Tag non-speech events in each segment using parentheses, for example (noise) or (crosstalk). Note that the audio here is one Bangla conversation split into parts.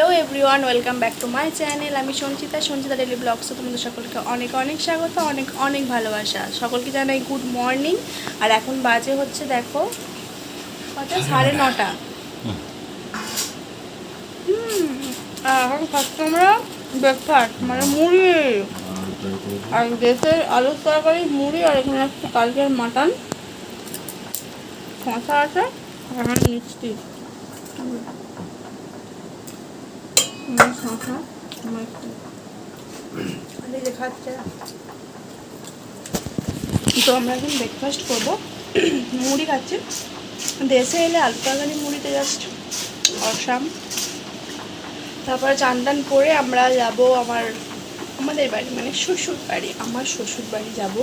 Hello everyone welcome back to my channel. আমি সঞ্চিতা সঞ্চিতা ডেলি ব্লগসে তোমাদের সকলকে অনেক অনেক স্বাগত অনেক অনেক ভালোবাসা। সকলকে জানাই গুড মর্নিং। আর এখন বাজে হচ্ছে দেখো কটা? সাড়ে নটা। এখন খাচ্ছি আমরা ব্রেকফাস্ট মানে মুড়ি। আর দেশের আলুর তরকারি মুড়ি আর এখানে একটা কালকের মাটন। শশা আছে আর মিষ্টি। তো আমরা এখন ব্রেকফাস্ট করব। মুড়ি খাচ্ছি। দেশে এলে আলু তরকারি মুড়িতে জাস্ট অসাম। তারপরে চান টান করে আমরা যাব আমার, আমাদের বাড়ি মানে শ্বশুর বাড়ি, আমার শ্বশুর বাড়ি যাব।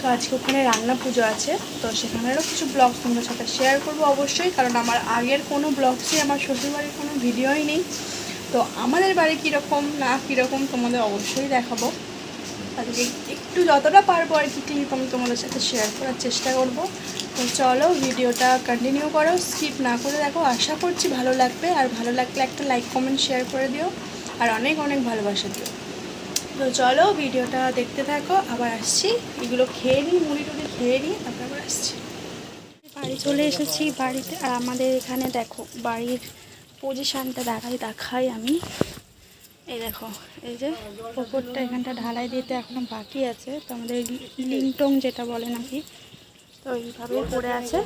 তো আজকে ওখানে রান্না পুজো আছে। তো সেখানেরও কিছু ব্লগ তোমাদের সাথে শেয়ার করব অবশ্যই। কারণ আমার আগের কোনো ব্লগসে আমার শ্বশুর বাড়ির কোনো ভিডিওই নেই। তো আমাদের বাড়ি কীরকম, না কীরকম তোমাদের অবশ্যই দেখাবো। আজকে একটু যতটা পারব আর কি ক্লিপ আমি তোমাদের সাথে শেয়ার করার চেষ্টা করব। তো চলো ভিডিওটা কন্টিনিউ করো স্কিপ না করে দেখো। আশা করছি ভালো লাগবে আর ভালো লাগলে একটা লাইক কমেন্ট শেয়ার করে দিও আর অনেক অনেক ভালোবাসা দিও। তো চলো ভিডিওটা দেখতে থাকো, আবার আসছি। এগুলো খেয়ে নিই, মুড়ি টুড়ি খেয়ে নিই, তারপর আবার আসছি। বাড়ি চলে এসেছি বাড়িতে, আর আমাদের এখানে দেখো, বাড়ির পজিশানটা দেখাই দেখাই আমি। এই দেখো, এই যে ওপরটা এখানটা ঢালাই দিতে এখনও বাকি আছে। তো আমাদের লিংটং যেটা বলে নাকি, তো এইভাবেই পড়ে আছে।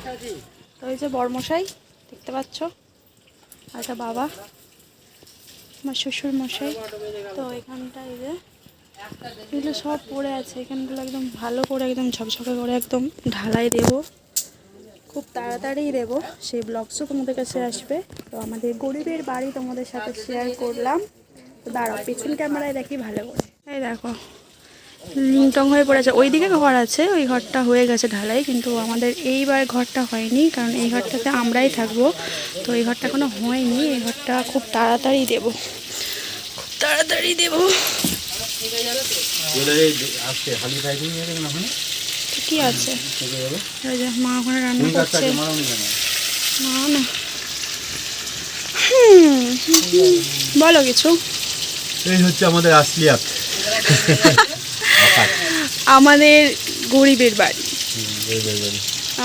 তো এই যে বরমশাই দেখতে পাচ্ছ? আর একটা বাবা, আমার শ্বশুর মশাই তো এখানটা এই যে এগুলো সব পড়ে আছে। এখানগুলো একদম ভালো করে, একদম ঝকঝকে করে একদম ঢালাই দেবো। খুব তাড়াতাড়ি দেবো, সেই ব্লগসও তোমাদের কাছে আসবে। তো আমাদের গরিবের বাড়ি তোমাদের সাথে শেয়ার করলাম। তো দাঁড়াও, পেছন ক্যামেরায় দেখি ভালো করে। এই দেখো লিংটং হয়ে পড়েছে। ওই দিকে ঘর আছে, ওই ঘরটা হয়ে গেছে ঢালাই, কিন্তু আমাদের এইবার ঘরটা হয়নি, কারণ এই ঘরটাতে আমরাই থাকব। তো এই ঘরটা এখনও হয়নি, এই ঘরটা খুব তাড়াতাড়ি দেবো। খুব তাড়াতাড়ি দেবো। কি আছে? ওই যে মা ওখানে রান্না করছে। না। না বলো কিছু। এই হচ্ছে আমাদের আসলিয়াত আমাদের গরিবের বাড়ি।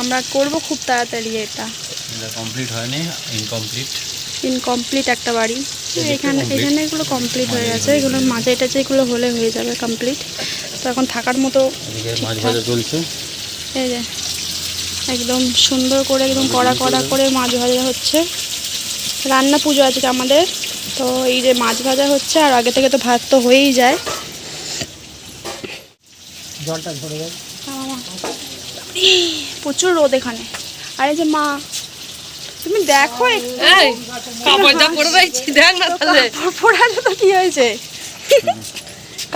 আমরা করব খুব তাড়াতাড়ি এটা। এটা কমপ্লিট হয়নি ইনকমপ্লিট ইনকমপ্লিট একটা বাড়ি। এখানে এখানে এগুলো কমপ্লিট হয়ে গেছে। এগুলো মাঝে এটা যেগুলো হলে হয়ে যাবে কমপ্লিট তো এখন থাকার মতো ঠিকঠাক। এই যে একদম সুন্দর করে একদম কড়া কড়া করে মাছ ভাজা হচ্ছে। রান্না পুজো আজকে আমাদের। তো এই যে মাছ ভাজা হচ্ছে আর আগে থেকে তো ভাত তো হয়েই যায়। জলটা যাবে প্রচুর রোদ এখানে। আর এই যে মা তুমি দেখো পরে রয়েছি দেখ না তাহলে। পরে তো কি হয়েছে?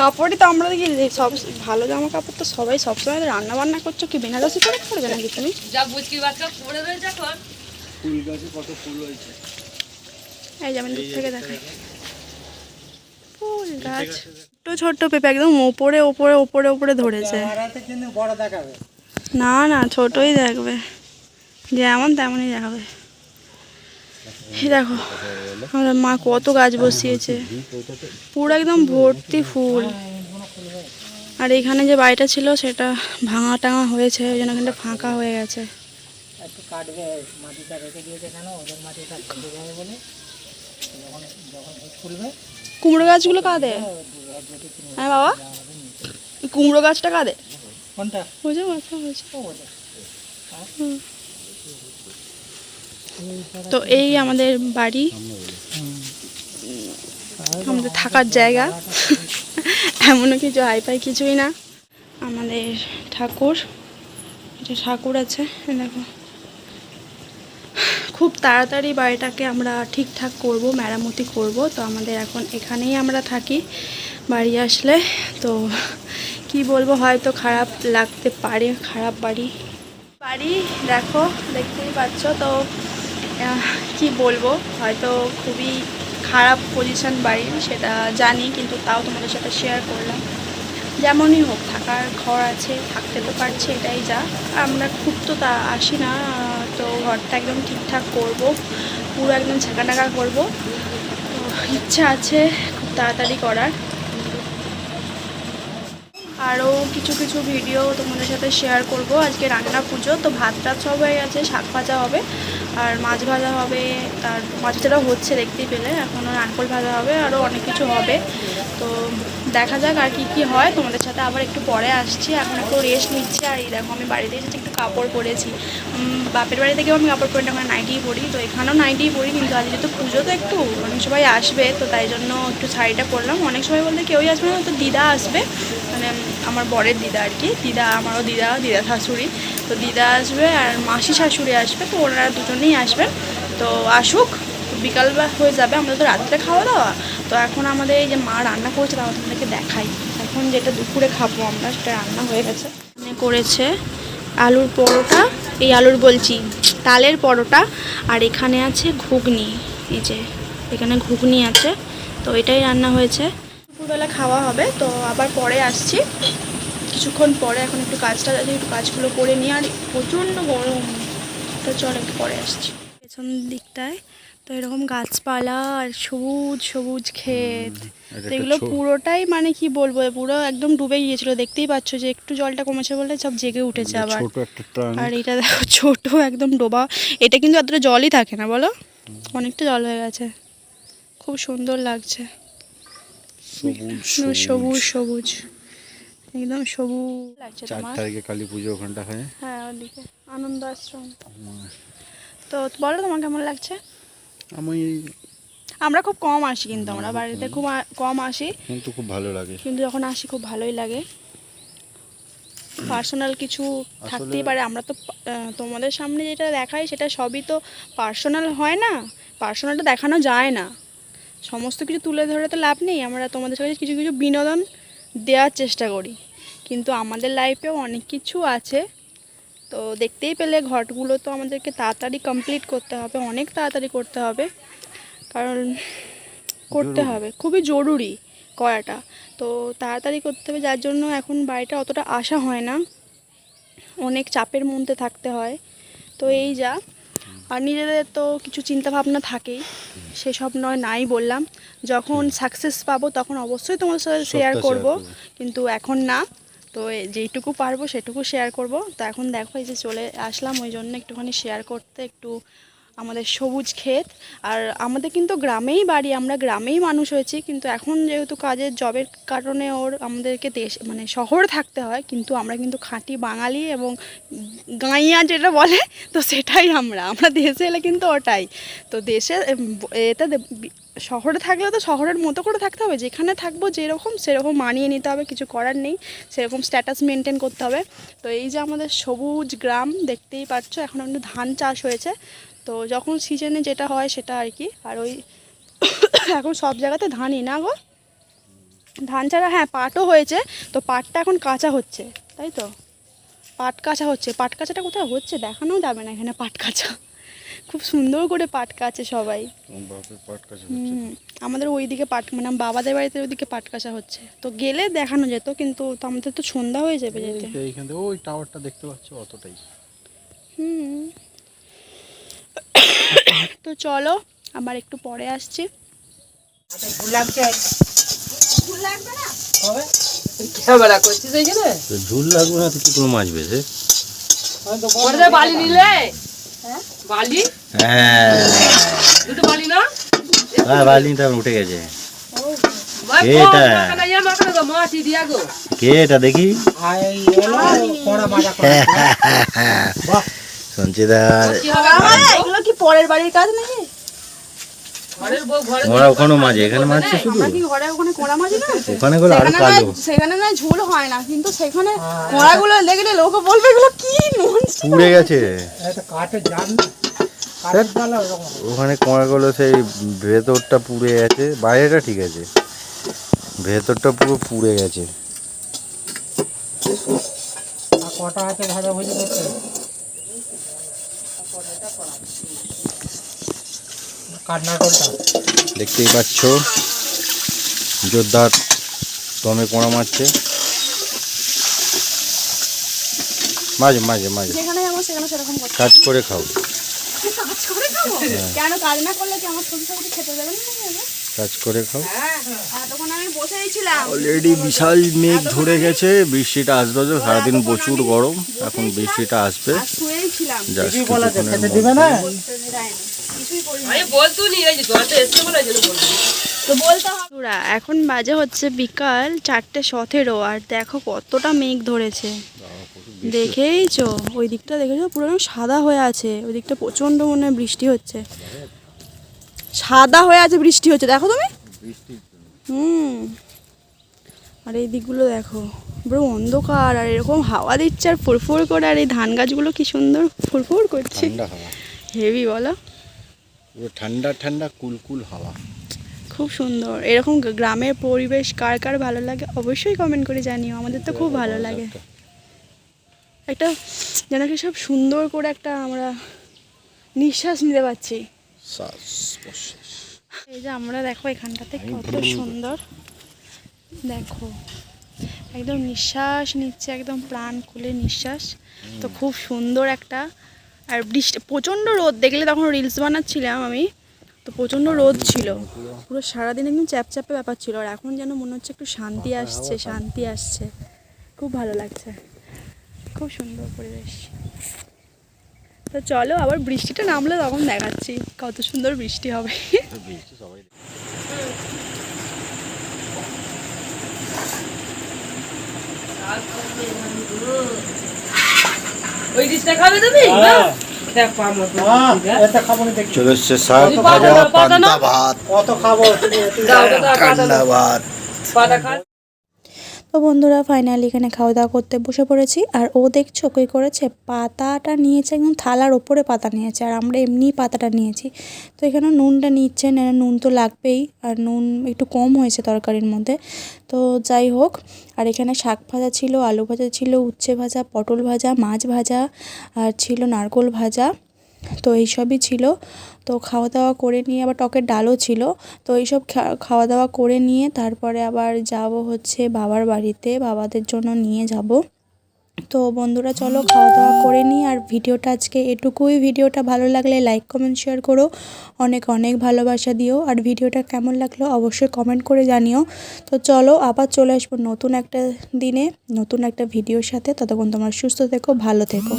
কাপড়ই তো আমরা দেখি যে সব ভালো জামা কাপড় তো সবাই সবসময় রান্না বান্না করছ কি বেনারসি করে পড়বে নাকি তুমি? যা বুঝকি বাচ্চা রয়েছে এখন। ফুল গাছে কত ফুল হয়েছে। এই যেমন দূর থেকে দেখাই ফুল গাছ। ছোট্ট ছোট্ট পেঁপে একদম ওপরে ওপরে ওপরে ওপরে ধরেছে। কিন্তু বড় দেখাবে। না না ছোটই দেখবে। যেমন তেমনই দেখাবে। দেখো আমার মা কত গাছ বসিয়েছে। পুরো একদম ভর্তি ফুল। আর এখানে যে বাড়িটা ছিল সেটা ভাঙা টাঙা হয়েছে ওই জন্য এখানটা ফাঁকা হয়ে গেছে। কুমড়ো গাছগুলো কাঁদে? হ্যাঁ বাবা। কুমড়ো গাছটা কাঁদে? কোনটা? বুঝে মাথা হুম। তো এই আমাদের বাড়ি। আমাদের থাকার জায়গা। এমনও কিছু হাইফাই কিছুই না। আমাদের ঠাকুর এটা ঠাকুর আছে দেখো। খুব তাড়াতাড়ি বাড়িটাকে আমরা ঠিকঠাক করব, মেরামতি করব। তো আমাদের এখন এখানেই আমরা থাকি, বাড়ি আসলে। তো কি বলব, হয়তো খারাপ লাগতে পারে, খারাপ বাড়ি। বাড়ি দেখো, দেখতেই পাচ্ছ। তো কি বলব? হয়তো খুবই খারাপ পজিশন বাড়ির সেটা জানি, কিন্তু তাও তোমাদের সাথে শেয়ার করলাম। যেমনই হোক, থাকার ঘর আছে, থাকতে তো পারছে, এটাই যা। আমরা খুব তো তা আসি না তো ঘরটা একদম ঠিকঠাক করব, পুরো একদম ঝাঁকা টাকা করব ইচ্ছা আছে খুব তাড়াতাড়ি করার। আরও কিছু কিছু ভিডিও তোমাদের সাথে শেয়ার করব। আজকে রান্না পুজো, তো ভাত টাত সব হয়ে গেছে, শাক ভাজা হবে, আর মাছ ভাজা হবে, তার মাছ ভাজাটা হচ্ছে দেখতেই পেলে, এখনও নারকোল ভাজা হবে আরও অনেক কিছু হবে। তো দেখা যাক আর কি কি হয়, তোমাদের সাথে আবার একটু পরে আসছি, এখন একটু রেস্ট নিচ্ছি, আর এই দেখো আমি বাড়িতে এসেছি, একটু কাপড় পরেছি। বাপের বাড়ি থেকেও আমি কাপড় পরি ওখানে নাইটিই পরি। তো এখানেও নাইটিই পরি, কিন্তু আজ যেহেতু পুজো, তো একটু অনেক সবাই আসবে, তো তাই জন্য একটু শাড়িটা পরলাম। অনেক সময় বলতে কেউই আসবে না তো দিদা আসবে। মানে আমার বরের দিদা আর কি, দিদা আমারও দিদা দিদা শাশুড়ি। তো দিদা আসবে আর মাসি শাশুড়ি আসবে, তো ওনারা দুজনেই আসবেন তো আসুক, বিকাল হয়ে যাবে, আমাদের তো রাত্রে খাওয়া দাওয়া। তো এখন আমাদের এই যে মা রান্না করেছে, তাও তোমাদেরকে দেখাই। এখন যেটা দুপুরে খাব আমরা, সেটা রান্না হয়ে গেছে। করেছে আলুর পরোটা, এই আলুর বলছি, তালের পরোটা, আর এখানে আছে ঘুগনি, এই যে, এখানে ঘুগনি আছে, তো এটাই রান্না হয়েছে। দুপুরবেলা খাওয়া হবে, তো আবার পরে আসছি। কিছুক্ষণ পরে এখন একটু কাজটা আছে একটু কাজগুলো করে নিয়ে আর প্রচণ্ড গরম। তো চল একটু পরে আসছি। পেছন দিকটায় তো এরকম গাছপালা আর সবুজ সবুজ ক্ষেত। এগুলো পুরোটাই মানে কি বলব পুরো একদম ডুবে গিয়েছিল দেখতেই পাচ্ছ যে একটু জলটা কমেছে বলে সব জেগে উঠেছে আবার। একটা ট্রাঙ্ক আর এটা দেখো (laughs) ছোট একদম ডোবা। এটা কিন্তু এতটা জলই থাকে না বলো? অনেকটা জল হয়ে গেছে। খুব সুন্দর লাগছে। সবুজ সবুজ। সবুজ একদম সবুজ লাগছে তোমার। তারিখে কালী পুজো ওখানটা হয়। হ্যাঁ ওদিকে। আনন্দ আশ্রম। তো বলো তোমার কেমন লাগছে? আমি আমরা খুব কম আসি কিন্তু আমরা বাড়িতে খুব কম আসি। কিন্তু খুব ভালো লাগে। কিন্তু যখন আসি খুব ভালোই লাগে। পার্সোনাল কিছু থাকতেই পারে আমরা তো তোমাদের সামনে যেটা দেখাই সেটা সবই তো পার্সোনাল হয় না। পার্সোনালটা দেখানো যায় না। সমস্ত কিছু তুলে ধরে তো লাভ নেই। আমরা তোমাদের সাথে কিছু কিছু বিনোদন দেওয়ার চেষ্টা করি। কিন্তু আমাদের লাইফেও অনেক কিছু আছে। তো দেখতেই পেলে ঘটগুলো তো আমাদেরকে তাড়াতাড়ি কমপ্লিট করতে হবে অনেক তাড়াতাড়ি করতে হবে। কারণ করতে হবে খুবই জরুরি করাটা। তো তাড়াতাড়ি করতে হবে যার জন্য এখন বাড়িটা অতটা আসা হয় না। অনেক চাপের মধ্যে থাকতে হয়। তো এই যা আর নিজেদের তো কিছু চিন্তা ভাবনা থাকেই সেসব নয় নাই বললাম। যখন সাকসেস পাবো তখন অবশ্যই তোমার সাথে শেয়ার করব। কিন্তু এখন না। তো যেইটুকু পারব সেটুকু শেয়ার করব। তো এখন দেখো এই যে চলে আসলাম, ওই জন্য একটুখানি শেয়ার করতে একটু আমাদের সবুজ ক্ষেত। আর আমাদের কিন্তু গ্রামেই বাড়ি, আমরা গ্রামেই মানুষ হয়েছি। কিন্তু এখন যেহেতু কাজের, জবের কারণে ওর আমাদেরকে দেশ মানে শহরে থাকতে হয়, কিন্তু আমরা কিন্তু খাঁটি বাঙালি এবং গাঁইয়া যেটা বলে, তো সেটাই আমরা। আমরা দেশে এলে কিন্তু ওটাই। তো দেশে এটা শহরে থাকলে তো শহরের মতো করে থাকতে হবে। যেখানে থাকব যেরকম, সেরকম মানিয়ে নিতে হবে, কিছু করার নেই। সেরকম স্ট্যাটাস মেনটেন করতে হবে। তো এই যে আমাদের সবুজ গ্রাম, দেখতেই পাচ্ছ, এখন আমাদের ধান চাষ হয়েছে। তো যখন সিজনে যেটা হয় সেটা আর কি। আর ওই (coughs) এখন সব জায়গাতে ধানই না গো। ধান ছাড়া হ্যাঁ পাটও হয়েছে। তো পাটটা এখন কাঁচা হচ্ছে তাই তো? পাট কাঁচা হচ্ছে। পাট কাঁচাটা কোথায় হচ্ছে দেখানো যাবে না এখানে পাট কাঁচা। খুব সুন্দর করে পাট কাছে সবাই। আমাদের ওইদিকে পাট মানে বাবাদের বাড়িতে ওইদিকে পাট কাঁচা হচ্ছে। তো গেলে দেখানো যেত কিন্তু তো আমাদের তো সন্ধ্যা হয়ে যাবে যেতে। ওই টাওয়ারটা দেখতে পাচ্ছ অতটাই। হুম। তো চলো আবার একটু পরে আসছি। ঝুল লাগবে না তো কি করে মাছ বালি নিলে? বালি? হ্যাঁ। দুটো বালি না? হ্যাঁ বালিটা উঠে গেছে। দেখি? (laughs) আর পরের বাড়ির কাজ নাকি? ওরা ওখানেও মাঝে এখানে মারছে শুধু? আমরা কি ঘরে ওখানে কোড়া মাঝি না? ওখানে করে আরও কালো। সেখানে নয় ঝোল হয় না কিন্তু সেখানে কোড়াগুলো দেখলে লোকে বলবে এগুলো কি ননস্টিক পুড়ে গেছে। এটা জান না। ওখানে কোঁড়াগুলো সেই ভেতরটা পুড়ে গেছে বাইরেটা ঠিক আছে। ভেতরটা পুরো পুড়ে গেছে। কটা আছে ভাজা ভুজি করতে দেখতেই পাচ্ছ জোরদার দমে কোঁড়া মারছে। মাঝে মাঝে মাঝে। করতে কাজ করে খাও। কাজ করে খাব? কেন কাজ না করলে কি আমার সংসার খেতে দেবে না কাজ করে খাও। তখন আমি বসেই ছিলাম অলরেডি বিশাল মেঘ ধরে গেছে বৃষ্টিটা আসবে তো সারাদিন প্রচুর গরম। এখন বৃষ্টিটা আসবে। আমি বলতো নি এই যে জলটা এসছে বলে জন্য বলছি তো বলতে হবে। এখন বাজে হচ্ছে বিকাল চারটে সতেরো আর দেখো কতটা মেঘ ধরেছে। দেখেইছো? ওই দিকটা দেখেছ? পুরো সাদা হয়ে আছে। ওই দিকটা প্রচণ্ড মনে বৃষ্টি হচ্ছে। সাদা হয়ে আছে বৃষ্টি হচ্ছে। দেখো তুমি? হুম। আর এই দিকগুলো দেখো পুরো অন্ধকার আর এরকম হাওয়া দিচ্ছে আর ফুরফুর করে আর এই ধান গাছগুলো কি সুন্দর ফুরফুর করছে। হেভি বলো। পুরো ঠান্ডা ঠান্ডা কুলকুল হাওয়া। খুব সুন্দর। এরকম গ্রামের পরিবেশ কার কার ভালো লাগে অবশ্যই কমেন্ট করে জানিও। আমাদের তো খুব ভালো লাগে। একটা। যেন কি সব সুন্দর করে একটা আমরা নিঃশ্বাস নিতে পারছি। এই যে আমরা দেখো এখানটাতে কত সুন্দর। দেখো একদম নিঃশ্বাস নিচ্ছে একদম প্রাণ খুলে নিঃশ্বাস। তো খুব সুন্দর একটা আর বৃষ্টি, প্রচণ্ড রোদ, দেখলে তখন রিলস বানাচ্ছিলাম আমি। তো প্রচণ্ড রোদ ছিল। পুরো সারাদিন একদম চ্যাপচ্যাপে ব্যাপার ছিল। আর এখন যেন মনে হচ্ছে একটু শান্তি আসছে শান্তি আসছে। খুব ভালো লাগছে। খুব সুন্দর পরিবেশ। তো চলো, আবার বৃষ্টিটা নামলে তখন দেখাচ্ছি কত সুন্দর বৃষ্টি হবে। (laughs) বৃষ্টি সবাই ওই ডিশটা খাবে তুমি? হ্যাঁ। চলে এসছে শাক ভাজা। পান্তা ভাত। খাব? ঠান্ডা ভাত। তো বন্ধুরা ফাইনালি এখানে খাওয়া দাওয়া করতে বসে পড়েছি। আর ও দেখছ কী করেছে? পাতাটা নিয়েছে, একদম থালার ওপরে পাতা নিয়েছে। আর আমরা এমনি পাতাটা নিয়েছি। তো এখানে নুনটা নিচ্ছেন এর নুন তো লাগবেই। আর নুন একটু কম হয়েছে তরকারির মধ্যে। তো যাই হোক, আর এখানে শাক ভাজা ছিল, আলু ভাজা ছিল, উচ্ছে ভাজা, পটল ভাজা, মাছ ভাজা, আর ছিল নারকোল ভাজা। তো এইসবই ছিল। তো খাওয়া দাওয়া করে নিয়ে আবার টকের ডালও ছিল। তো এইসব খাওয়া দাওয়া করে নিয়ে তারপরে আবার যাব হচ্ছে বাবার বাড়িতে, বাবাদের জন্য নিয়ে যাব। তো বন্ধুরা, চলো খাওয়া দাওয়া করে নিই। আর ভিডিওটা আজকে এটুকুই। ভিডিওটা ভালো লাগলে লাইক, কমেন্ট, শেয়ার করো। অনেক অনেক ভালোবাসা দিও। আর ভিডিওটা কেমন লাগল অবশ্যই কমেন্ট করে জানিও। তো চলো আবার চলে আসব নতুন একটা দিনে, নতুন একটা ভিডিওর সাথে। ততক্ষণ তোমরা সুস্থ থেকো, ভালো থেকো।